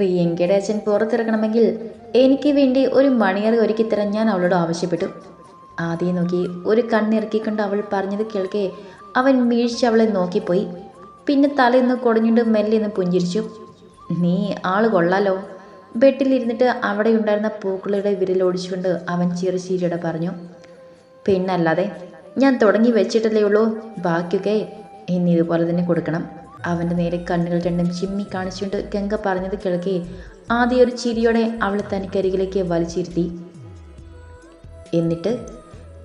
പ്രിയങ്കയുടെ അച്ഛൻ പുറത്തിറങ്ങണമെങ്കിൽ എനിക്ക് വേണ്ടി ഒരു മണിയറി ഒരുക്കിത്തരാൻ ഞാൻ അവളോട് ആവശ്യപ്പെട്ടു. ആദ്യം നോക്കി ഒരു കണ്ണിറക്കിക്കൊണ്ട് അവൾ പറഞ്ഞത് കേൾക്കെ അവൻ വീഴ്ച അവളെ നോക്കിപ്പോയി. പിന്നെ തലയിന്ന് കുടഞ്ഞിട്ട് മെല്ലെ ഒന്ന് പുഞ്ചിരിച്ചു. നീ ആൾ കൊള്ളാലോ. ബെഡിലിരുന്നിട്ട് അവിടെ ഉണ്ടായിരുന്ന പൂക്കളുടെ വിരലോടിച്ചുകൊണ്ട് അവൻ ചിറശീരിയോടെ പറഞ്ഞു പിന്നല്ലാതെ ഞാൻ തുടങ്ങി വെച്ചിട്ടല്ലേ ഉള്ളൂ. ബാക്കിയൊക്കെ ഇനി ഇതുപോലെ തന്നെ കൊടുക്കണം. അവന്റെ നേരെ കണ്ണുകൾ രണ്ടും ചിമ്മി കാണിച്ചുകൊണ്ട് ഗംഗ പറഞ്ഞത് കിളക്കെ ആദ്യ ഒരു ചിരിയോടെ അവളെ തനിക്കരികിലേക്ക് വലിച്ചിരുത്തി. എന്നിട്ട്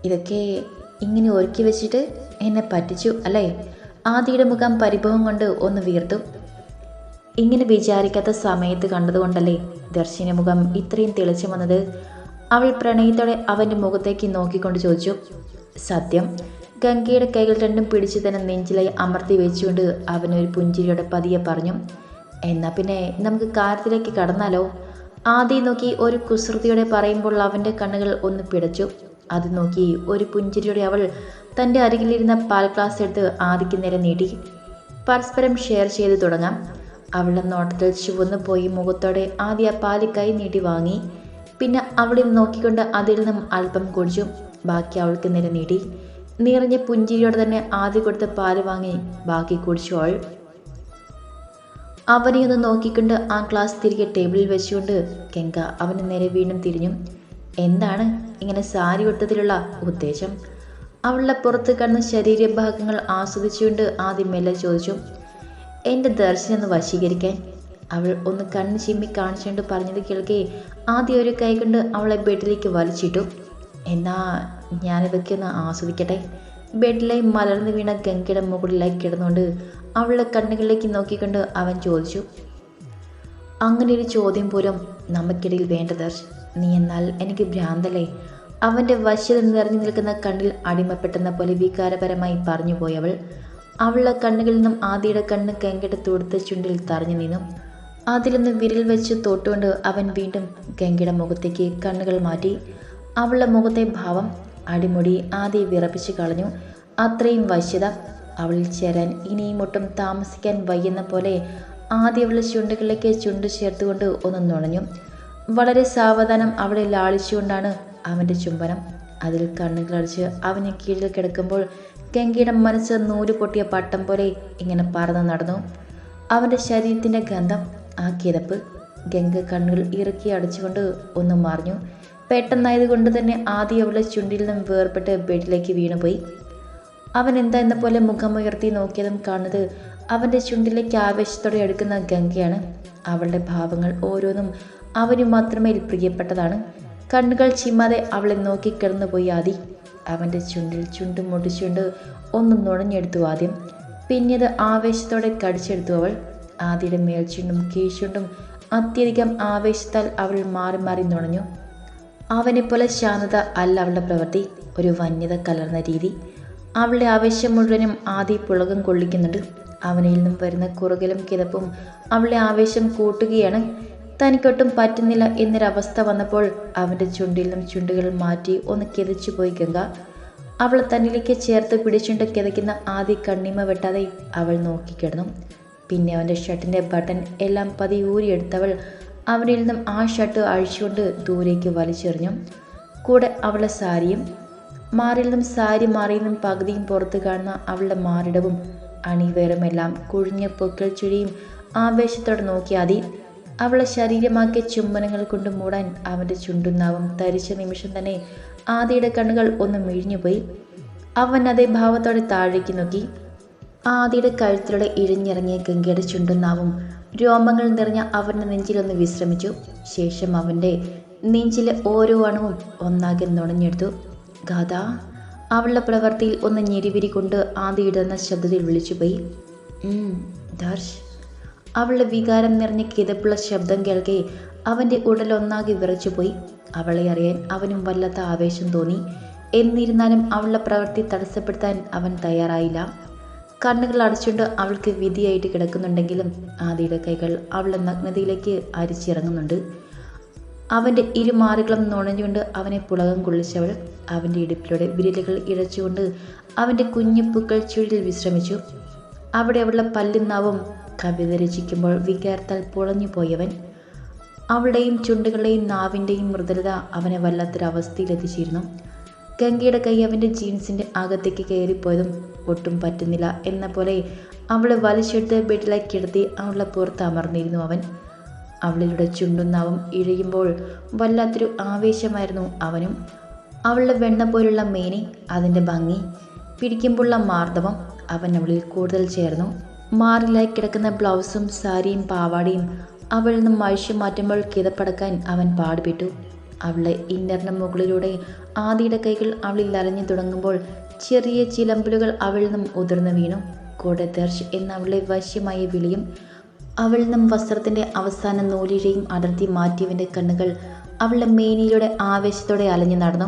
ഇതൊക്കെ ഇങ്ങനെ ഒരുക്കി വെച്ചിട്ട് എന്നെ പറ്റിച്ചു അല്ലേ? ആദിയുടെ മുഖം പരിഭവം കൊണ്ട് ഒന്ന് വീർത്തു. ഇങ്ങനെ വിചാരിക്കാത്ത സമയത്ത് കണ്ടതുകൊണ്ടല്ലേ ദർശന മുഖം ഇത്രയും തെളിച്ചു വന്നത്? അവൾ പ്രണയത്തോടെ അവന്റെ മുഖത്തേക്ക് നോക്കിക്കൊണ്ട് ചോദിച്ചു. സത്യം ഗംഗയുടെ കൈകൾ രണ്ടും പിടിച്ചു തന്നെ നെഞ്ചിലായി അമർത്തി വെച്ചുകൊണ്ട് അവനൊരു പുഞ്ചിരിയോടെ പതിയെ പറഞ്ഞു എന്നാൽ പിന്നെ നമുക്ക് കാര്യത്തിലേക്ക് കടന്നാലോ? ആദ്യം നോക്കി ഒരു കുസൃതിയോടെ പറയുമ്പോൾ അവന്റെ കണ്ണുകൾ ഒന്ന് പിടച്ചു. അത് നോക്കി ഒരു പുഞ്ചിരിയോടെ അവൾ തന്റെ അരികിലിരുന്ന പാൽ ഗ്ലാസ് എടുത്ത് ആദിക്ക് നേരെ നീട്ടി. പരസ്പരം ഷെയർ ചെയ്ത് തുടങ്ങാം. അവളുടെ നോട്ടത്തിൽ ചുവന്നു പോയി മുഖത്തോടെ ആദ്യ കൈ നീട്ടി വാങ്ങി. പിന്നെ അവളിൽ നോക്കിക്കൊണ്ട് അതിൽ നിന്നും അല്പം കുടിച്ചു. ബാക്കി അവൾക്ക് നേരെ നീട്ടി. നിറഞ്ഞ പുഞ്ചിരിയോടെ തന്നെ ആദ്യം കൊടുത്ത പാൽ വാങ്ങി ബാക്കി കുടിച്ചോൾ ഒന്ന് നോക്കിക്കൊണ്ട് ആ ക്ലാസ് തിരികെ ടേബിളിൽ വെച്ചുകൊണ്ട് കെങ്ക അവന് നേരെ വീണ്ടും തിരിഞ്ഞു. എന്താണ് ഇങ്ങനെ സാരി ഉടുത്തതിലുള്ള ഉദ്ദേശം? അവളുടെ പുറത്ത് കടന്ന ശരീരഭാഗങ്ങൾ ആസ്വദിച്ചുകൊണ്ട് ആദ്യം മെല്ലെ ചോദിച്ചു എന്റെ ദർശനം ഒന്ന് വശീകരിക്കാൻ. അവൾ ഒന്ന് കണ്ണ് ചിമ്മി കാണിച്ചുകൊണ്ട് പറഞ്ഞത് കേൾക്കേ ആദ്യം ഒരു കൈ കൊണ്ട് അവളെ ബെഡിലേക്ക് വലിച്ചിട്ടു. എന്നാ ഞാനിതൊക്കെ ഒന്ന് ആസ്വദിക്കട്ടെ? ബെഡിലായി മലർന്നു വീണ ഗംഗയുടെ മുകളിലായി കിടന്നുകൊണ്ട് അവളുടെ കണ്ണുകളിലേക്ക് നോക്കിക്കൊണ്ട് അവൻ ചോദിച്ചു അങ്ങനെ ഒരു ചോദ്യം പോലും നമുക്കിടയിൽ വേണ്ട ദർശ് നീ എന്നാൽ എനിക്ക് ഭ്രാന്തല്ലേ? അവന്റെ വശ്യത നിറഞ്ഞു നിൽക്കുന്ന കണ്ണിൽ അടിമപ്പെട്ടെന്ന പോലെ വികാരപരമായി പറഞ്ഞു പോയവൾ അവളുടെ കണ്ണുകളിൽ നിന്നും ആദിയുടെ കണ്ണ് ഗംഗയുടെ തൊടുത്ത ചുണ്ടിൽ തറഞ്ഞു നിന്നു. അതിലൊന്ന് വിരൽ വെച്ച് തൊട്ടുകൊണ്ട് അവൻ വീണ്ടും ഗംഗയുടെ മുഖത്തേക്ക് കണ്ണുകൾ മാറ്റി. അവളുടെ മുഖത്തെ ഭാവം അടിമുടി ആദ്യ വിറപ്പിച്ചു കളഞ്ഞു. അത്രയും വശ്യത അവളിൽ ചേരാൻ ഇനിയും ഒട്ടും താമസിക്കാൻ വയ്യുന്ന പോലെ ആദ്യ അവളുടെ ചുണ്ടുകളിലേക്ക് ചുണ്ട് ചേർത്തുകൊണ്ട് ഒന്ന് നുണഞ്ഞു. വളരെ സാവധാനം അവളെ ലാളിച്ചുകൊണ്ടാണ് അവന്റെ ചുംബനം. അതിൽ കണ്ണുകളടിച്ച് അവനെ കീഴിൽ കിടക്കുമ്പോൾ ഗംഗയുടെ മനസ്സ് നൂൽ പൊട്ടിയ പട്ടം പോലെ ഇങ്ങനെ പറന്ന് നടന്നു. അവന്റെ ശരീരത്തിന്റെ ഗന്ധം ആ കിതപ്പ് ഗംഗ കണ്ണുകൾ ഇറുക്കി അടച്ചുകൊണ്ട് ഒന്ന് മറിഞ്ഞു. പെട്ടെന്നായതുകൊണ്ട് തന്നെ ആദ്യം അവളുടെ ചുണ്ടിൽ നിന്നും വേർപെട്ട് ബെഡിലേക്ക് വീണുപോയി. അവൻ എന്താ എന്ന പോലെ മുഖമുയർത്തി നോക്കിയതും കാണുന്നത് അവന്റെ ചുണ്ടിലേക്ക് ആവേശത്തോടെ എടുക്കുന്ന ഗംഗയാണ്. അവളുടെ ഭാവങ്ങൾ ഓരോന്നും അവന് മാത്രമേ പ്രിയപ്പെട്ടതാണ്. കണ്ണുകൾ ചിമ്മാതെ അവളെ നോക്കി കിടന്നുപോയി ആദി. അവന്റെ ചുണ്ടിൽ ചുണ്ടും മുടിച്ചുണ്ട് ഒന്ന് നുണഞ്ഞെടുത്തു ആദ്യം. പിന്നീട് ആവേശത്തോടെ കടിച്ചെടുത്തു അവൾ. ആദിയുടെ മേൽച്ചുണ്ടും കീഴ്ചുണ്ടും അത്യധികം ആവേശത്താൽ അവൾ മാറി മാറി നുണഞ്ഞു. അവനെപ്പോലെ ശാന്തത അല്ല അവളുടെ പ്രവൃത്തി. ഒരു വന്യത കലർന്ന രീതി. അവളുടെ ആവേശം മുഴുവനും ആദി പുളകം കൊള്ളിക്കുന്നുണ്ട്. അവനിൽ നിന്നും വരുന്ന കുറുകലും കിതപ്പും അവളുടെ ആവേശം കൂട്ടുകയാണ്. തനിക്കൊട്ടും പറ്റുന്നില്ല എന്നൊരവസ്ഥ വന്നപ്പോൾ അവന്റെ ചുണ്ടിൽ നിന്നും ചുണ്ടുകൾ മാറ്റി ഒന്ന് കിതച്ചു പോയി ഗംഗ. അവൾ തന്നിലേക്ക് ചേർത്ത് പിടിച്ചുകൊണ്ട് കിതയ്ക്കുന്ന ആദ്യ കണ്ണിമ വെട്ടാതെ അവൾ നോക്കിക്കിടന്നു. പിന്നെ അവന്റെ ഷർട്ടിന്റെ ബട്ടൺ എല്ലാം പതി ഊരിയെടുത്തവൾ അവനിൽ നിന്നും ആ ഷർട്ട് അഴിച്ചുകൊണ്ട് ദൂരേക്ക് വലിച്ചെറിഞ്ഞു. കൂടെ അവളുടെ സാരിയും മാറിൽ നിന്നും സാരി മാറിയിൽ നിന്നും പകുതിയും പുറത്ത് കാണുന്ന അവളുടെ മാറിടവും അണിവേറുമെല്ലാം കുഴിഞ്ഞ പൊക്കൽ ചുഴിയും ആവേശത്തോടെ നോക്കി അതി അവളെ ശരീരമാക്കിയ ചുംബനങ്ങൾ കൊണ്ട് മൂടാൻ അവന്റെ ചുണ്ടുന്നാവും തരിച്ച നിമിഷം തന്നെ ആദിയുടെ കണ്ണുകൾ ഒന്ന് മിഴിഞ്ഞുപോയി. അവൻ അതേ ഭാവത്തോടെ താഴേക്ക് നോക്കി. ആദിയുടെ കഴുത്തിലൂടെ ഇഴഞ്ഞിറങ്ങിയ ഗംഗയുടെ ചുണ്ടുന്നാവും രോമങ്ങൾ നിറഞ്ഞ അവന്റെ നെഞ്ചിലൊന്ന് വിശ്രമിച്ചു. ശേഷം അവന്റെ നെഞ്ചിലെ ഓരോ അണുവും ഒന്നാകെ നുണഞ്ഞെടുത്തു. ഗാഥ അവളുടെ പ്രവൃത്തിയിൽ ഒന്ന് ഞെരിവിരി കൊണ്ട് ആദ്യയിടുന്ന ശബ്ദത്തിൽ വിളിച്ചുപോയി. "ഉം, ദർശ് അവളുടെ വികാരം നിറഞ്ഞ കിതപ്പുള്ള ശബ്ദം കേൾക്കെ അവന്റെ ഉടലൊന്നാകെ വിറച്ചുപോയി. അവളെ അറിയാൻ അവനും വല്ലാത്ത ആവേശം തോന്നി. എന്നിരുന്നാലും അവളുടെ പ്രവൃത്തി തടസ്സപ്പെടുത്താൻ അവൻ തയ്യാറായില്ല. കണ്ണുകൾ അടച്ചുകൊണ്ട് അവൾക്ക് വിധിയായിട്ട് കിടക്കുന്നുണ്ടെങ്കിലും ആദിയുടെ കൈകൾ അവളെ നഗ്നതയിലേക്ക് അരിച്ചിറങ്ങുന്നുണ്ട്. അവന്റെ ഇരുമാറുകളും നുണഞ്ഞുകൊണ്ട് അവനെ പുളകം കൊള്ളിച്ചവൾ അവന്റെ ഇടുപ്പിലൂടെ വിരലുകൾ ഇഴച്ചുകൊണ്ട് അവന്റെ കുഞ്ഞു പൂക്കൾ ചുഴിൽ വിശ്രമിച്ചു. അവിടെ അവളുടെ പല്ലുന്നാവും കവിത രചിക്കുമ്പോൾ വികാരത്താൽ പുളഞ്ഞു പോയവൻ. അവളുടെയും ചുണ്ടുകളുടെയും നാവിന്റെയും മൃദുലത അവനെ വല്ലാത്തൊരവസ്ഥയിലെത്തിച്ചിരുന്നു. ഗംഗയുടെ കൈ അവന്റെ ജീൻസിന്റെ അകത്തേക്ക് കയറിപ്പോയതും ഒട്ടും പറ്റുന്നില്ല എന്ന പോലെ അവളെ വലിച്ചെടുത്ത് ബെഡിലേക്ക് കിടത്തി അവളെ പുറത്ത് അമർന്നിരുന്നു അവൻ. അവളിലൂടെ ചുണ്ടുന്നാവും ഇഴയുമ്പോൾ വല്ലാത്തൊരു ആവേശമായിരുന്നു അവനും. അവളുടെ വെണ്ണ പോലുള്ള മേനി അതിന്റെ ഭംഗി പിടിക്കുമ്പോഴുള്ള മാർദ്ദവം അവൻ അവളിൽ കൂടുതൽ ചേർന്നു. മാറിലായി കിടക്കുന്ന ബ്ലൗസും സാരിയും പാവാടയും അവളിൽ നിന്നും മഴിച്ചു മാറ്റുമ്പോൾ കിതപ്പടക്കാൻ അവൻ പാടുപെട്ടു. അവളെ ഇന്നറിന് മുകളിലൂടെ ആദിയുടെ കൈകൾ അവളിൽ അലഞ്ഞു തുടങ്ങുമ്പോൾ ചെറിയ ചിലമ്പലുകൾ അവളിൽ നിന്നും ഉതിർന്നു വീണു. കൂടെ ദർശ് എന്ന അവളെ വശ്യമായ വിളിയും അവളിൽ നിന്നും വസ്ത്രത്തിന്റെ അവസാന നൂലിഴയും അടർത്തി മാറ്റിയവന്റെ കണ്ണുകൾ അവളുടെ മേനിയിലൂടെ ആവേശത്തോടെ അലഞ്ഞു നടന്നു.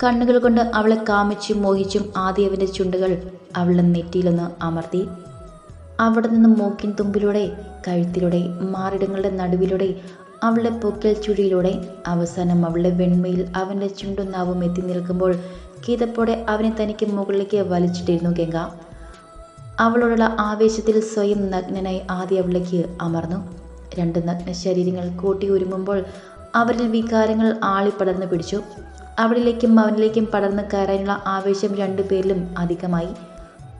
കണ്ണുകൾ കൊണ്ട് അവളെ കാമിച്ചും മോഹിച്ചും ആദ്യവന്റെ ചുണ്ടുകൾ അവളുടെ നെറ്റിയിലൊന്ന് അമർത്തി. അവിടെ നിന്ന് മൂക്കിൻ തുമ്പിലൂടെ കഴുത്തിലൂടെ മാറിടങ്ങളുടെ നടുവിലൂടെ അവളുടെ പൊക്കൽ ചുഴിയിലൂടെ അവസാനം അവളുടെ വെണ്മയിൽ അവന്റെ ചുണ്ടും നാവും എത്തി നിൽക്കുമ്പോൾ കീതപ്പോടെ അവനെ തനിക്ക് മുകളിലേക്ക് വലിച്ചിട്ടിരുന്നു ഗംഗ. അവളോടുള്ള ആവേശത്തിൽ സ്വയം നഗ്നനായി ആദ്യ അവളിലേക്ക് അമർന്നു. രണ്ട് നഗ്ന ശരീരങ്ങൾ കൂട്ടി ഒരുങ്ങുമ്പോൾ അവരിൽ വികാരങ്ങൾ ആളിപ്പടർന്നു പിടിച്ചു. അവളിലേക്കും അവനിലേക്കും പടർന്ന് കയറാനുള്ള ആവേശം രണ്ടുപേരിലും അധികമായി.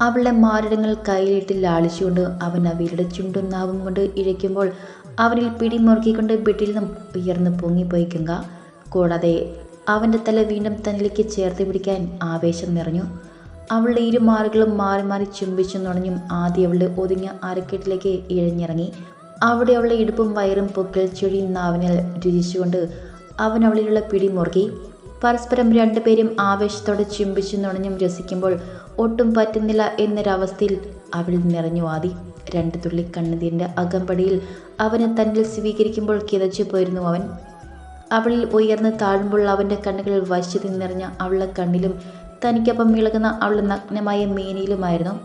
അവളുടെ മാരടങ്ങൾ കയ്യിലിട്ട് ലാളിച്ചുകൊണ്ട് അവൻ അവരുടെ ചുണ്ടും നാവും കൊണ്ട് ഇഴയ്ക്കുമ്പോൾ അവനിൽ പിടിമുറുക്കിക്കൊണ്ട് ബെഡിൽ നിന്നും ഉയർന്നു പൊങ്ങിപ്പോയി ഗംഗ. കൂടാതെ അവന്റെ തല വീണ്ടും തന്നിലേക്ക് ചേർത്ത് പിടിക്കാൻ ആവേശം നിറഞ്ഞു. അവളുടെ ഇരുമാറുകളും മാറി മാറി ചുംബിച്ചു നുണഞ്ഞും ആദ്യം അവളുടെ ഒതുങ്ങിയ അരക്കെട്ടിലേക്ക് ഇഴഞ്ഞിറങ്ങി. അവിടെ അവളുടെ ഇടുപ്പും വയറും പൊക്കിൽ ചുഴിയും നാവിനിൽ രുചിച്ചുകൊണ്ട് അവൻ അവളിലുള്ള പിടി മുറുക്കി പരസ്പരം രണ്ടുപേരും ആവേശത്തോടെ ചുംബിച്ചു നുണഞ്ഞും രസിക്കുമ്പോൾ ഒട്ടും പറ്റുന്നില്ല എന്നൊരവസ്ഥയിൽ അവൾ നിറഞ്ഞു ആദി രണ്ട് തുള്ളി കണ്ണുനീരിന്റെ അകമ്പടിയിൽ അവനെ തന്നിൽ സ്വീകരിക്കുമ്പോൾ കിതച്ചു പോയിരുന്നു അവൻ. അവളിൽ ഉയർന്ന് താഴുമ്പോൾ അവന്റെ കണ്ണുകളിൽ വശ്യത നിറഞ്ഞ അവളുടെ കണ്ണിലും തനിക്കൊപ്പം ഇളകുന്ന അവളുടെ നഗ്നമായ മേനിയിലുമായിരുന്നു.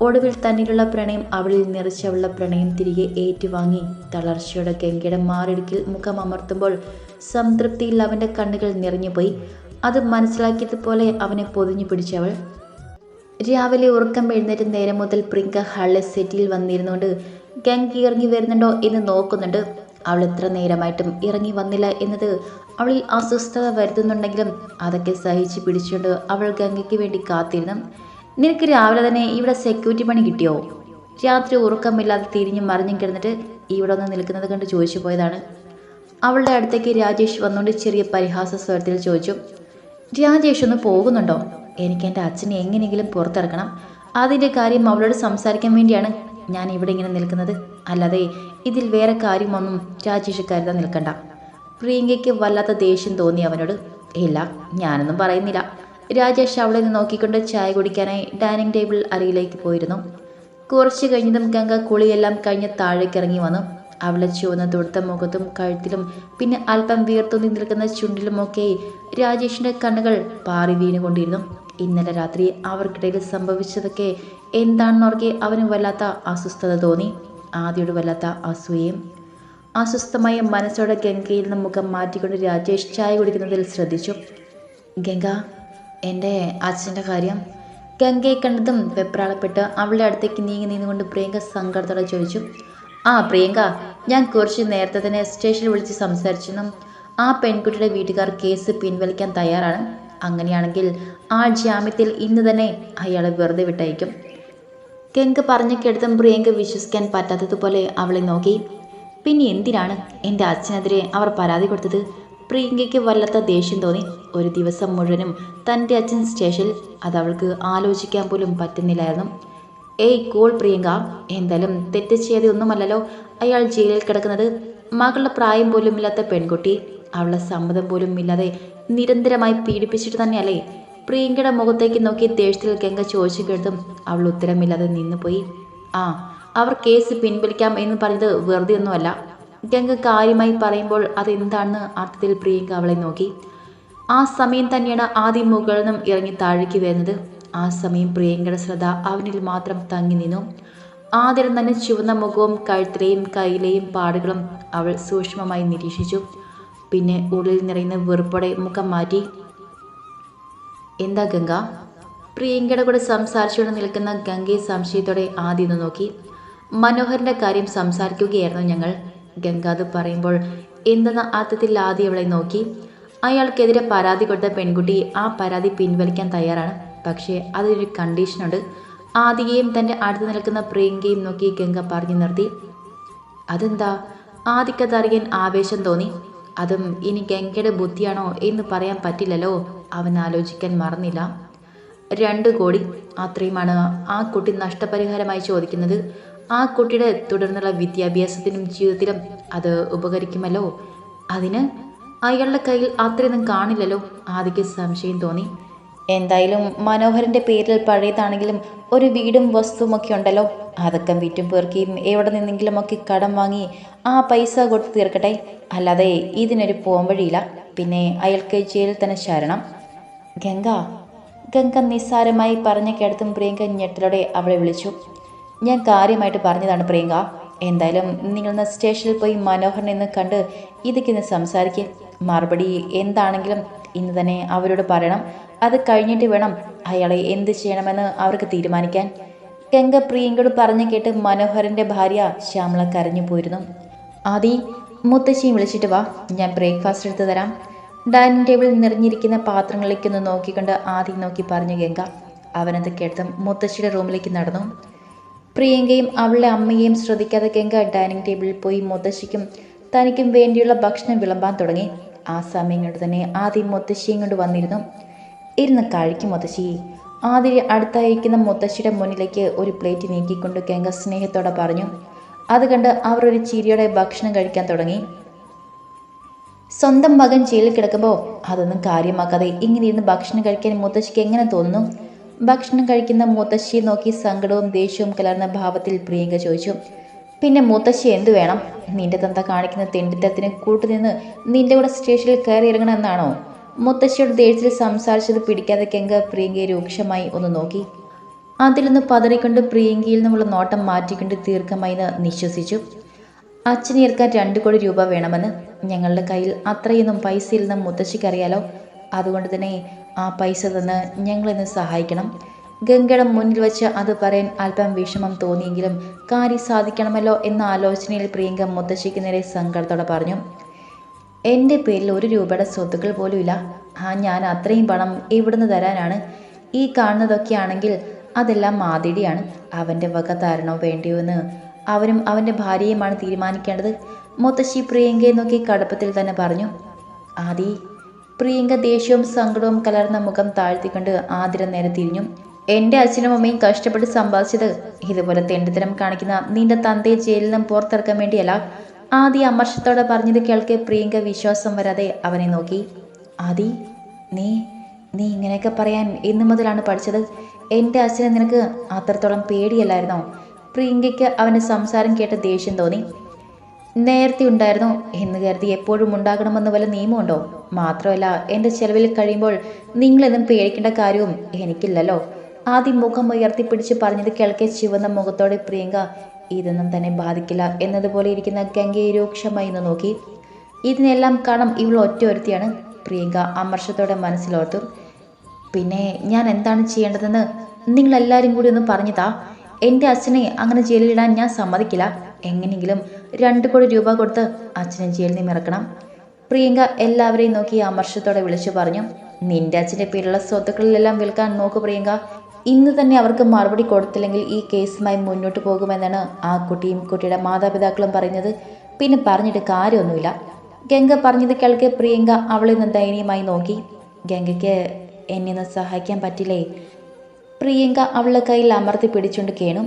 ഒടുവിൽ തന്നിലുള്ള പ്രണയം അവളിൽ നിറച്ച് അവളുടെ പ്രണയം തിരികെ ഏറ്റുവാങ്ങി. തളർച്ചയുടെ ഗംഗയുടെ മാറിടുക്കിൽ മുഖം അമർത്തുമ്പോൾ സംതൃപ്തിയിൽ അവന്റെ കണ്ണുകൾ നിറഞ്ഞുപോയി. അത് മനസ്സിലാക്കിയതുപോലെ അവനെ പൊതിഞ്ഞു പിടിച്ചവൾ രാവിലെ ഉറക്കം എഴുന്നേറ്റ് നേരം മുതൽ പ്രിങ്ക ഹാളിലെ സെറ്റിൽ വന്നിരുന്നുകൊണ്ട് ഗംഗ ഇറങ്ങി വരുന്നുണ്ടോ എന്ന് നോക്കുന്നുണ്ട്. അവൾ എത്ര നേരമായിട്ടും ഇറങ്ങി വന്നില്ല എന്നത് അവളിൽ അസ്വസ്ഥത വരുത്തുന്നുണ്ടെങ്കിലും അതൊക്കെ സഹിച്ച് പിടിച്ചുകൊണ്ട് അവൾ ഗംഗയ്ക്ക് വേണ്ടി കാത്തിരുന്നു. നിനക്ക് രാവിലെ തന്നെ ഇവിടെ സെക്യൂരിറ്റി പണി കിട്ടിയോ? രാത്രി ഉറക്കമില്ലാതെ തിരിഞ്ഞും മറിഞ്ഞും കിടന്നിട്ട് ഇവിടെ ഒന്ന് നിൽക്കുന്നത് കണ്ട് ചോദിച്ചു പോയതാണ്. അവളുടെ അടുത്തേക്ക് രാജേഷ് വന്നുകൊണ്ട് ചെറിയ പരിഹാസ സ്വരത്തിൽ ചോദിച്ചു. രാജേഷ് ഒന്ന് പോകുന്നുണ്ടോ? എനിക്ക് എന്റെ അച്ഛനെ എങ്ങനെയെങ്കിലും പുറത്തിറക്കണം. അതിന്റെ കാര്യം അവളോട് സംസാരിക്കാൻ വേണ്ടിയാണ് ഞാൻ ഇവിടെ ഇങ്ങനെ നിൽക്കുന്നത്. അല്ലാതെ ഇതിൽ വേറെ കാര്യമൊന്നും രാജേഷ് കരുതാൻ നിൽക്കണ്ട. പ്രിയങ്കയ്ക്ക് വല്ലാത്ത ദേഷ്യം തോന്നി അവനോട്. ഇല്ല ഞാനൊന്നും പറയുന്നില്ല. രാജേഷ് അവളെ നോക്കിക്കൊണ്ട് ചായ കുടിക്കാനായി ഡൈനിങ് ടേബിൾ അരികിലേക്ക് പോയിരുന്നു. കുറച്ച് കഴിഞ്ഞതും ഗംഗ കുളിയെല്ലാം കഴിഞ്ഞ് താഴേക്കിറങ്ങി വന്നു. അവളെ ചുവന്ന തൊടുത്ത മുഖത്തും കഴുത്തിലും പിന്നെ അല്പം വീർത്തുന്നി നിൽക്കുന്ന ചുണ്ടിലുമൊക്കെ രാജേഷിന്റെ കണ്ണുകൾ പാറി വീണുകൊണ്ടിരുന്നു. ഇന്നലെ രാത്രി അവർക്കിടയിൽ സംഭവിച്ചതൊക്കെ എന്താണെന്നോർക്കെ അവന് വല്ലാത്ത അസ്വസ്ഥത തോന്നി. ആദ്യയോട് വല്ലാത്ത അസൂയയും അസ്വസ്ഥമായ മനസ്സോടെ ഗംഗയിൽ നിന്ന് മുഖം മാറ്റിക്കൊണ്ട് രാജേഷ് ചായ കുടിക്കുന്നതിൽ ശ്രദ്ധിച്ചു. ഗംഗ എന്റെ അച്ഛന്റെ കാര്യം? ഗംഗയെ കണ്ടതും വെപ്രാളപ്പെട്ട് അവളുടെ അടുത്തേക്ക് നീങ്ങി നിന്നുകൊണ്ട് പ്രിയങ്ക സങ്കടത്തോടെ ചോദിച്ചു. ആ പ്രിയങ്ക ഞാൻ കുറച്ച് നേരത്തെ തന്നെ സ്റ്റേഷനിൽ വിളിച്ച് സംസാരിച്ചെന്നും ആ പെൺകുട്ടിയുടെ വീട്ടുകാർ കേസ് പിൻവലിക്കാൻ തയ്യാറാണ്. അങ്ങനെയാണെങ്കിൽ ആ ജാമ്യത്തിൽ ഇന്ന് തന്നെ അയാളെ വെറുതെ വിട്ടയക്കും. കെങ്ക് പറഞ്ഞു കേട്ടതും പ്രിയങ്ക വിശ്വസിക്കാൻ പറ്റാത്തതുപോലെ അവളെ നോക്കി. പിന്നെ എന്തിനാണ് എന്റെ അച്ഛനെതിരെ അവർ പരാതി കൊടുത്തത്? പ്രിയങ്കയ്ക്ക് വല്ലാത്ത ദേഷ്യം തോന്നി. ഒരു ദിവസം മുഴുവനും തന്റെ അച്ഛൻ സ്റ്റേഷനിൽ അത് അവൾക്ക് ആലോചിക്കാൻ പോലും പറ്റുന്നില്ലായിരുന്നു. ഏയ് കൂൾ പ്രിയങ്ക എന്തായാലും തെറ്റ് ചെയ്യാതെ ഒന്നുമല്ലല്ലോ. അയാൾ ജയിലിൽ കിടക്കുന്നത് മകളുടെ പ്രായം പോലും ഇല്ലാത്ത പെൺകുട്ടി. അവളുടെ സമ്മതം പോലും ഇല്ലാതെ നിരന്തരമായി പീഡിപ്പിച്ചിട്ട് തന്നെയല്ലേ? പ്രിയങ്കയുടെ മുഖത്തേക്ക് നോക്കി ദേഷ്യത്തിൽ ഗംഗ ചോദിച്ചു കേട്ടും അവൾ ഉത്തരമില്ലാതെ നിന്നുപോയി. ആ അവർ കേസ് പിൻവലിക്കാം എന്ന് പറഞ്ഞത് വെറുതെ ഒന്നുമല്ല ഗംഗ കാര്യമായി പറയുമ്പോൾ അതെന്താണെന്ന് അർത്ഥത്തിൽ പ്രിയങ്ക അവളെ നോക്കി. ആ സമയം തന്നെയാണ് ആദ്യം മുകളിൽ നിന്നും ഇറങ്ങി താഴേക്ക് വരുന്നത്. ആ സമയം പ്രിയങ്കയുടെ ശ്രദ്ധ അവനിൽ മാത്രം തങ്ങി നിന്നു. ആദ്യം തന്നെ ചുവന്ന മുഖവും കഴുത്തിലെയും കയ്യിലെയും പാടുകളും അവൾ സൂക്ഷ്മമായി നിരീക്ഷിച്ചു. പിന്നെ ഉള്ളിൽ നിറയുന്ന വെറുപ്പടെ മുഖം മാറ്റി. എന്താ ഗംഗ? പ്രിയങ്കയുടെ കൂടെ സംസാരിച്ചുകൊണ്ട് നിൽക്കുന്ന ഗംഗയെ സംശയത്തോടെ ആദ്യം നോക്കി. മനോഹറിന്റെ കാര്യം സംസാരിക്കുകയായിരുന്നു ഞങ്ങൾ. ഗംഗ അത് പറയുമ്പോൾ എന്തെന്ന അർത്ഥത്തിൽ ആദ്യം അവളെ നോക്കി. അയാൾക്കെതിരെ പരാതി കൊടുത്ത പെൺകുട്ടി ആ പരാതി പിൻവലിക്കാൻ തയ്യാറാണ്. പക്ഷേ അതിലൊരു കണ്ടീഷനുണ്ട്. ആദികയും തന്റെ അടുത്ത് നിൽക്കുന്ന പ്രിയങ്കയും നോക്കി ഗംഗ പറഞ്ഞു നിർത്തി. അതെന്താ? ആദിക്കതറിയൻ ആവേശം തോന്നി. അതും ഇനി ഗംഗയുടെ ബുദ്ധിയാണോ എന്ന് പറയാൻ പറ്റില്ലല്ലോ. അവൻ ആലോചിക്കാൻ മറന്നില്ല. രണ്ട് കോടി. അത്രയുമാണ് ആ കുട്ടി നഷ്ടപരിഹാരമായി ചോദിക്കുന്നത്. ആ കുട്ടിയുടെ തുടർന്നുള്ള വിദ്യാഭ്യാസത്തിനും ജീവിതത്തിലും അത് ഉപകരിക്കുമല്ലോ. അതിന് അയാളുടെ കയ്യിൽ അത്രയൊന്നും കാണില്ലല്ലോ. ആദിക്ക് സംശയം തോന്നി. എന്തായാലും മനോഹരന്റെ പേരിൽ പഴയതാണെങ്കിലും ഒരു വീടും വസ്തുവുമൊക്കെ ഉണ്ടല്ലോ. അതൊക്കെ വിറ്റും പേർക്കിയും എവിടെ നിന്നെങ്കിലുമൊക്കെ കടം വാങ്ങി ആ പൈസ കൊടുത്ത് തീർക്കട്ടെ. അല്ലാതെ ഇതിനൊരു പോംവഴിയില്ല. പിന്നെ അയാൾക്ക് ജയിലിൽ തന്നെ ശരണം. ഗംഗ ഗംഗ നിസ്സാരമായി പറഞ്ഞ കേടത്തും പ്രിയങ്ക ഞെട്ടലോടെ അവളെ വിളിച്ചു. ഞാൻ കാര്യമായിട്ട് പറഞ്ഞതാണ് പ്രിയങ്ക. എന്തായാലും നിങ്ങളൊന്ന് സ്റ്റേഷനിൽ പോയി മനോഹരനെ ഒന്ന് കണ്ട് ഇതൊക്കെ സംസാരിക്കുക മറുപടി എന്താണെങ്കിലും ഇന്ന് തന്നെ അവരോട് പറയണം. അത് കഴിഞ്ഞിട്ട് വേണം അയാളെ എന്ത് ചെയ്യണമെന്ന് അവർക്ക് തീരുമാനിക്കാൻ. ഗംഗ പ്രിയങ്കയോട് പറഞ്ഞു കേട്ട് മനോഹരന്റെ ഭാര്യ ശ്യാമള കരഞ്ഞു പോയിരുന്നു. ആദി മുത്തശ്ശിയും വിളിച്ചിട്ട് വാ. ഞാൻ ബ്രേക്ക്ഫാസ്റ്റ് എടുത്തു തരാം. ഡൈനിങ് ടേബിളിൽ നിറഞ്ഞിരിക്കുന്ന പാത്രങ്ങളിലേക്കൊന്ന് നോക്കിക്കൊണ്ട് ആദി നോക്കി പറഞ്ഞു ഗംഗ. അവനത് കേട്ടും മുത്തശ്ശിയുടെ റൂമിലേക്ക് നടന്നു. പ്രിയങ്കയും അവളുടെ അമ്മയെയും ശ്രദ്ധിക്കാതെ ഗംഗ ഡൈനിങ് ടേബിളിൽ പോയി മുത്തശ്ശിക്കും തനിക്കും വേണ്ടിയുള്ള ഭക്ഷണം വിളമ്പാൻ തുടങ്ങി. ആ സമയം കൊണ്ട് തന്നെ ആദ്യം മുത്തശ്ശിയും കൊണ്ട് വന്നിരുന്നു. ഇരുന്ന് കഴിക്കും മുത്തശ്ശി. ആതിരി അടുത്തായിരിക്കുന്ന മുത്തശ്ശിയുടെ മുന്നിലേക്ക് ഒരു പ്ലേറ്റ് നീക്കിക്കൊണ്ട് ഗംഗ സ്നേഹത്തോടെ പറഞ്ഞു. അത് കണ്ട് അവർ ഒരു ചിരിയോടെ ഭക്ഷണം കഴിക്കാൻ തുടങ്ങി. സ്വന്തം മകൻ ജയിലിൽ കിടക്കുമ്പോൾ അതൊന്നും കാര്യമാക്കാതെ ഇങ്ങനെ ഇരുന്ന് ഭക്ഷണം കഴിക്കാൻ മുത്തശ്ശിക്ക് എങ്ങനെ തോന്നുന്നു? ഭക്ഷണം കഴിക്കുന്ന മുത്തശ്ശിയെ നോക്കി സങ്കടവും ദേഷ്യവും കലർന്ന ഭാവത്തിൽ പ്രിയങ്ക ചോദിച്ചു. പിന്നെ മുത്തശ്ശി എന്തു വേണം? നിന്റെ തന്ത കാണിക്കുന്ന തെണ്ടിത്തത്തിന് കൂട്ടുനിന്ന് നിന്റെ കൂടെ സ്റ്റേഷനിൽ കയറി ഇറങ്ങണമെന്നാണോ? മുത്തശ്ശിയുടെ ദേഷ്യത്തിൽ സംസാരിച്ചത് പിടിക്കാതെ കെങ്ക പ്രിയങ്കയെ രൂക്ഷമായി ഒന്ന് നോക്കി. അതിലൊന്ന് പതറിക്കൊണ്ട് പ്രിയങ്കയിൽ നിന്നുള്ള നോട്ടം മാറ്റിക്കൊണ്ട് ദീർഘമായി നിശ്വസിച്ചു. അച്ഛനെ ഏർക്കാൻ രണ്ട് കോടി രൂപ വേണമെന്ന് ഞങ്ങളുടെ കയ്യിൽ അത്രയൊന്നും പൈസ ഇല്ലെന്ന് മുത്തശ്ശിക്കറിയാലോ അതുകൊണ്ട് തന്നെ ആ പൈസ തന്ന് ഞങ്ങളെന്ന് സഹായിക്കണം. ഗംഗയുടെ മുന്നിൽ വെച്ച് അത് പറയാൻ അല്പം വിഷമം തോന്നിയെങ്കിലും കാര്യം സാധിക്കണമല്ലോ എന്ന ആലോചനയിൽ പ്രിയങ്ക മുത്തശ്ശിക്ക് നേരെ സങ്കടത്തോടെ പറഞ്ഞു. എന്റെ പേരിൽ ഒരു രൂപയുടെ സ്വത്തുക്കൾ പോലുമില്ല ആ ഞാൻ അത്രയും പണം എവിടുന്ന് തരാനാണ്? ഈ കാണുന്നതൊക്കെ ആണെങ്കിൽ അതെല്ലാം മാതിടിയാണ്. അവന്റെ വക തരണോ വേണ്ടിയോ എന്ന് അവനും അവന്റെ ഭാര്യയുമാണ് തീരുമാനിക്കേണ്ടത്. മുത്തശ്ശി പ്രിയങ്കയെ നോക്കി കടുപ്പത്തിൽ തന്നെ പറഞ്ഞു ആദി പ്രിയങ്ക ദേഷ്യവും സങ്കടവും കലർന്ന മുഖം താഴ്ത്തിക്കൊണ്ട് ആതിര നേരെ തിരിഞ്ഞു. എന്റെ അച്ഛനും അമ്മയും കഷ്ടപ്പെട്ട് സമ്പാദിച്ചത് ഇതുപോലെ തെണ്ടിത്തരം കാണിക്കുന്ന നിന്റെ തന്തയെ ജയിലിൽ നിന്നും പുറത്തിറക്കാൻ വേണ്ടിയല്ല. ആദി അമർഷത്തോടെ പറഞ്ഞത് കേൾക്കെ പ്രിയങ്ക വിശ്വാസം വരാതെ അവനെ നോക്കി. ആദി നീ നീ ഇങ്ങനെയൊക്കെ പറയാൻ ഇന്നു മുതലാണ് പഠിച്ചത്. എന്റെ അച്ഛനെ നിനക്ക് അത്രത്തോളം പേടിയല്ലായിരുന്നോ? പ്രിയങ്കയ്ക്ക് അവന്റെ സംസാരം കേട്ട് ദേഷ്യം തോന്നി. നേരത്തെ ഉണ്ടായിരുന്നു എന്ന് കരുതി എപ്പോഴും ഉണ്ടാകണമെന്ന് വല്ല നിയമമുണ്ടോ? മാത്രമല്ല എന്റെ ചെലവിൽ കഴിയുമ്പോൾ നിങ്ങളെന്നും പേടിക്കേണ്ട കാര്യവും എനിക്കില്ലല്ലോ. ആദ്യം മുഖം ഉയർത്തിപ്പിടിച്ച് പറഞ്ഞത് കേൾക്കെ ചുവന്ന മുഖത്തോടെ പ്രിയങ്ക ഇതൊന്നും തന്നെ ബാധിക്കില്ല എന്നതുപോലെ ഇരിക്കുന്ന ഗംഗയെ രൂക്ഷമായി നോക്കി. ഇതിനെല്ലാം കാരണം ഇവൾ ഒറ്റ ഒരുത്തിയാണ് പ്രിയങ്ക അമർഷത്തോടെ മനസ്സിലോർത്തു. പിന്നെ ഞാൻ എന്താണ് ചെയ്യേണ്ടതെന്ന് നിങ്ങളെല്ലാവരും കൂടി ഒന്ന് പറഞ്ഞതാ. എന്റെ അച്ഛനെ അങ്ങനെ ജയിലിലിടാൻ ഞാൻ സമ്മതിക്കില്ല. എങ്ങനെയെങ്കിലും രണ്ട് കോടി രൂപ കൊടുത്ത് അച്ഛനെ ജയിലിൽ നിന്ന് ഇറക്കണം. പ്രിയങ്ക എല്ലാവരെയും നോക്കി അമർഷത്തോടെ വിളിച്ചു പറഞ്ഞു. നിന്റെ അച്ഛന്റെ പേരുള്ള സ്വത്തുക്കളിലെല്ലാം വിൽക്കാൻ നോക്ക് പ്രിയങ്ക. ഇന്ന് തന്നെ അവർക്ക് മറുപടി കൊടുത്തില്ലെങ്കിൽ ഈ കേസുമായി മുന്നോട്ട് പോകുമെന്നാണ് ആ കുട്ടിയും കുട്ടിയുടെ മാതാപിതാക്കളും പറയുന്നത്. പിന്നെ പറഞ്ഞിട്ട് കാര്യമൊന്നുമില്ല. ഗംഗ പറഞ്ഞത് കേൾക്കെ പ്രിയങ്ക അവളിൽ നിന്ന് ദയനീയമായി നോക്കി. ഗംഗയ്ക്ക് എന്നെ ഒന്ന് സഹായിക്കാൻ പറ്റില്ലേ? പ്രിയങ്ക അവളുടെ കയ്യിൽ അമർത്തി പിടിച്ചുകൊണ്ട് കേണു.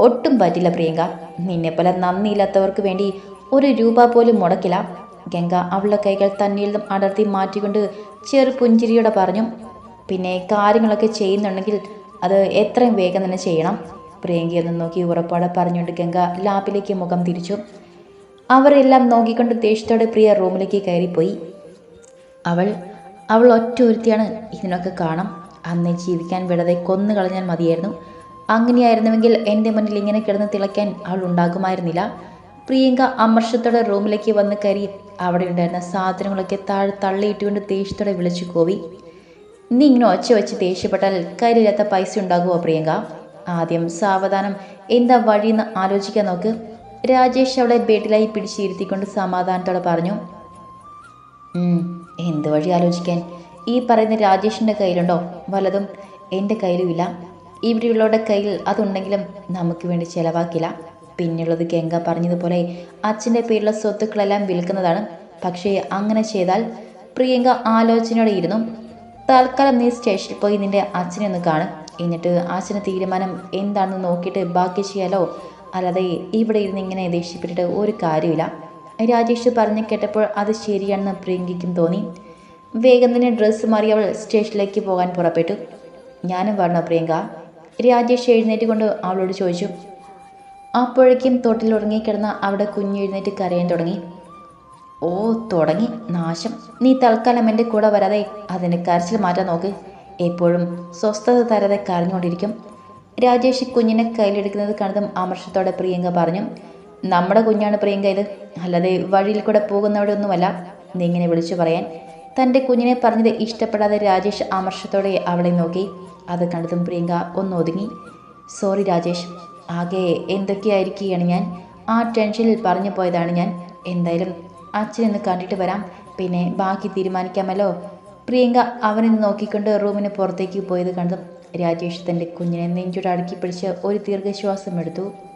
ഒട്ടും പറ്റില്ല പ്രിയങ്ക. നിന്നെപ്പോലെ നന്ദിയില്ലാത്തവർക്ക് വേണ്ടി ഒരു രൂപ പോലും മുടക്കില്ല. ഗംഗ അവളുടെ കൈകൾ തന്നിൽ നിന്നും അടർത്തി മാറ്റിക്കൊണ്ട് ചെറു പുഞ്ചിരിയോടെ പറഞ്ഞു. പിന്നെ കാര്യങ്ങളൊക്കെ ചെയ്യുന്നുണ്ടെങ്കിൽ അത് എത്രയും വേഗം തന്നെ ചെയ്യണം. പ്രിയങ്കയൊന്ന് നോക്കി ഉറപ്പോടെ പറഞ്ഞുകൊണ്ട് ഗംഗ ലാപ്പിലേക്ക് മുഖം തിരിച്ചു. അവരെല്ലാം നോക്കിക്കൊണ്ട് ദേഷ്യത്തോടെ പ്രിയ റൂമിലേക്ക് കയറിപ്പോയി. അവൾ അവൾ ഒറ്റ ഒരുത്തിയാണ് ഇതിനൊക്കെ കാണാം. അന്നേ ജീവിക്കാൻ വിടതെ കൊന്നു കളഞ്ഞാൽ മതിയായിരുന്നു. അങ്ങനെയായിരുന്നുവെങ്കിൽ എന്റെ മുന്നിൽ ഇങ്ങനെ കിടന്ന് തിളയ്ക്കാൻ അവൾ ഉണ്ടാകുമായിരുന്നില്ല. പ്രിയങ്ക അമർഷത്തോടെ റൂമിലേക്ക് വന്ന് കയറി അവിടെ ഉണ്ടായിരുന്ന സാധനങ്ങളൊക്കെ താഴെ തള്ളിയിട്ടുകൊണ്ട് ദേഷ്യത്തോടെ വിളിച്ചു കോവി. നീ ഇങ്ങനെ ഒച്ച വെച്ച് ദേഷ്യപ്പെട്ടാൽ കയ്യിലില്ലാത്ത പൈസ ഉണ്ടാകുമോ പ്രിയങ്ക? ആദ്യം സാവധാനം. എന്താ വഴിയെന്ന് ആലോചിക്കാൻ നോക്ക്. രാജേഷ് അവളെ ബെഡിലായി പിടിച്ചിരുത്തിക്കൊണ്ട് സമാധാനത്തോടെ പറഞ്ഞു. "ഉം, എന്ത് വഴി ആലോചിക്കാൻ? ഈ പറയുന്ന രാജേഷിന്റെ കയ്യിലുണ്ടോ? വല്ലതും? എന്റെ കയ്യിലുമില്ല. ഇവിടെയുള്ളവരുടെ കയ്യിൽ അതുണ്ടെങ്കിലും നമുക്ക് വേണ്ടി ചിലവാക്കില്ല. പിന്നെയുള്ളത് ഗംഗ പറഞ്ഞതുപോലെ അച്ഛന്റെ പേരിലുള്ള സ്വത്തുക്കളെല്ലാം വിൽക്കുന്നതാണ്. പക്ഷേ അങ്ങനെ ചെയ്താൽ പ്രിയങ്ക ആലോചനയോടെ ഇരുന്നു. തൽക്കാലം നീ സ്റ്റേഷനിൽ പോയി നിന്റെ അച്ഛനെ ഒന്ന് കാണും. എന്നിട്ട് അച്ഛന് തീരുമാനം എന്താണെന്ന് നോക്കിയിട്ട് ബാക്കി ചെയ്യാലോ? അല്ലാതെ ഇവിടെ ഇരുന്ന് ഇങ്ങനെ ദേഷ്യപ്പെട്ടിട്ട് ഒരു കാര്യമില്ല രാജേഷ് പറഞ്ഞു കേട്ടപ്പോൾ അത് ശരിയാണെന്ന് പ്രിയങ്കിക്കും തോന്നി. വേഗം തന്നെ ഡ്രസ്സ് മാറി അവൾ സ്റ്റേഷനിലേക്ക് പോകാൻ പുറപ്പെട്ടു. ഞാനും വരണോ പ്രിയങ്ക? രാജേഷ് എഴുന്നേറ്റ് കൊണ്ട് അവളോട് ചോദിച്ചു. അപ്പോഴേക്കും തൊട്ടിൽ ഉറങ്ങിക്കിടന്ന അവിടെ കുഞ്ഞ് എഴുന്നേറ്റ് കരയാൻ തുടങ്ങി. ഓ തുടങ്ങി. നാശം. നീ തൽക്കാലം എന്റെ കൂടെ വരാതെ അതിന് കരച്ചിൽ മാറ്റാൻ നോക്ക്. എപ്പോഴും സ്വസ്ഥത തരാതെ കരഞ്ഞുകൊണ്ടിരിക്കും. രാജേഷ് കുഞ്ഞിനെ കയ്യിലെടുക്കുന്നത് കണ്ടതും അമർഷത്തോടെ പ്രിയങ്ക പറഞ്ഞു നമ്മുടെ കുഞ്ഞാണ് പ്രിയങ്ക ഇത്. അല്ലാതെ വഴിയിൽ കൂടെ പോകുന്നവിടെ ഒന്നുമല്ല നീ ഇങ്ങനെ വിളിച്ചു പറയാൻ. തന്റെ കുഞ്ഞിനെ പറഞ്ഞത് ഇഷ്ടപ്പെടാതെ രാജേഷ് അമർഷത്തോടെ അവളെ നോക്കി. അത് കണ്ടതും പ്രിയങ്ക ഒന്ന് ഒതുങ്ങി. സോറി രാജേഷ് ആകെ എന്തൊക്കെയായിരിക്കുകയാണ് ഞാൻ? ആ ടെൻഷനിൽ പറഞ്ഞു പോയതാണ് ഞാൻ. എന്തായാലും അച്ഛനൊന്ന് കണ്ടിട്ട് വരാം. പിന്നെ ബാക്കി തീരുമാനിക്കാമല്ലോ. പ്രിയങ്ക അവനെ നോക്കിക്കൊണ്ട് റൂമിന് പുറത്തേക്ക് പോയത് കണ്ടതും രാജേഷ് തന്റെ കുഞ്ഞിനെ നെഞ്ചോട് അടുക്കി പിടിച്ച് ഒരു ദീർഘശ്വാസം എടുത്തു.